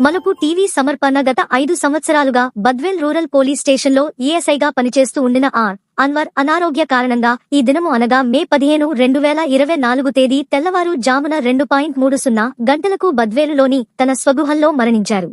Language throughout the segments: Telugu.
మలుపు టీవీ సమర్పణ గత ఐదు సంవత్సరాలుగా బద్వేల్ రూరల్ పోలీస్ స్టేషన్లో ఈఎస్ఐగా పనిచేస్తూ ఉండిన ఆర్. అన్వర్ అనారోగ్య కారణంగా ఈ దినము అనగా మే పదిహేను రెండు వేల ఇరవై నాలుగు తేదీ తెల్లవారు జామున రెండు పాయింట్ మూడు సున్నా గంటలకు బద్వేలులోని తన స్వగృహంలో మరణించారు.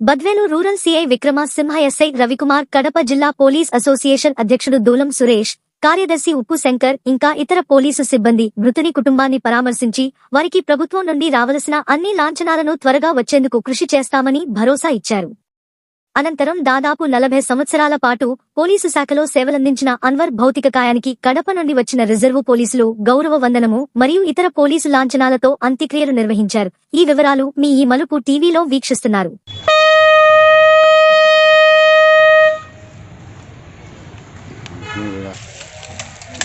Badvel rural CI Vikrama Simha SI Ravikumar Kadapa జిల్లా పోలీస్ అసోసియేషన్ అధ్యక్షుడు దూలం సురేష్ కార్యదర్శి ఉప్పు శంకర్ ఇంకా ఇతర పోలీసు సిబ్బంది మృతుని కుటుంబాన్ని పరామర్శించి వారికి ప్రభుత్వం నుండి రావలసిన అన్ని లాంఛనాలను త్వరగా వచ్చేందుకు కృషి చేస్తామని భరోసా ఇచ్చారు. అనంతరం దాదాపు నలభై సంవత్సరాల పాటు పోలీసు శాఖలో సేవలందించిన అన్వర్ భౌతిక కాయానికి కడప నుండి వచ్చిన రిజర్వు పోలీసులు గౌరవ వందనము మరియు ఇతర పోలీసు లాంఛనాలతో అంత్యక్రియలు నిర్వహించారు. ఈ వివరాలు మీ ఈ మలుపు టీవీలో వీక్షిస్తున్నారు.